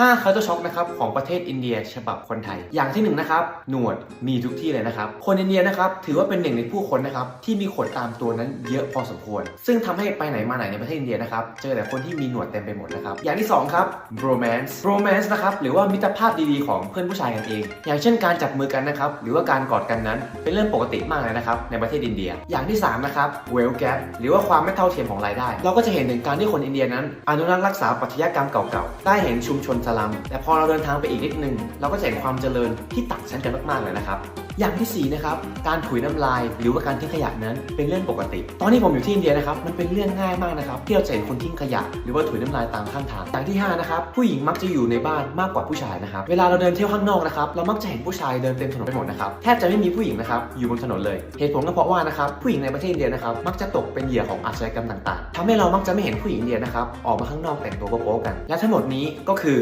5 culture shock นะครับของประเทศอินเดีย ฉบับคนไทย อย่างที่หนึ่งนะครับหนวดมีทุกที่เลยนะครับ คนอินเดียนะครับถือว่าเป็นหนึ่งในผู้คนนะครับที่มีขนตามตัวนั้นเยอะพอสมควร ซึ่งทำให้ไปไหนมาไหนในประเทศอินเดียนะครับเจอแต่คนที่มีหนวดเต็มไปหมดนะครับอย่างที่สองครับ romance romance นะครับหรือว่ามิตรภาพดีๆของเพื่อนผู้ชายกันเอง อย่างเช่นการจับมือกันนะครับหรือว่าการกอดกันนั้น เป็นเรื่องปกติมากเลยนะครับในประเทศอินเดีย อย่างที่สามนะครับ wealth gap หรือว่าความไม่เท่าเทียมของรายได้ เราก็จะเห็นถึงการที่คนอินเดียนั้น อนุรักษ์รักษาปัตยกรรมเก่าๆได้เห็นชุมชนสลัม แต่พอเราเดินทางไปอีกนิดนึง เราก็จะเห็นความเจริญที่ต่างชั้นกันมากๆเลยนะครับ อย่างที่สี่นะครับ การถุยน้ำลาย หรือว่าการทิ้งขยะนั้นเป็นเรื่องปกติ ตอนที่ผมอยู่ที่อินเดียนะครับมันเป็นเรื่องง่ายมากนะครับที่เราจะเห็นคนทิ้งขยะ หรือว่าถุยน้ำลายตามข้างทางอย่างที่ห้านะครับผู้หญิงมักจะอยู่ในบ้านมากกว่าผู้ชายนะครับเวลาเราเดินเที่ยวข้างนอกนะครับเรามักจะเห็นผู้ชายเดินเต็มถนนไปหมดนะครับแทบจะไม่มีผู้หญิงนะครับอยู่บนถนนเลยเหตุผลก็เพราะว่านะครับผู้หญิงในประเทศอินเดียนะครับมักจะตกเป็นเหยื่อของอาชญากรรมต่างๆทำให้เรามักจะไม่เห็นผู้หญิงอินเดียนะครับออกมาข้างนอกแต่งตัวโป๊ะๆกัน และทั้งหมดนี้ก็คือ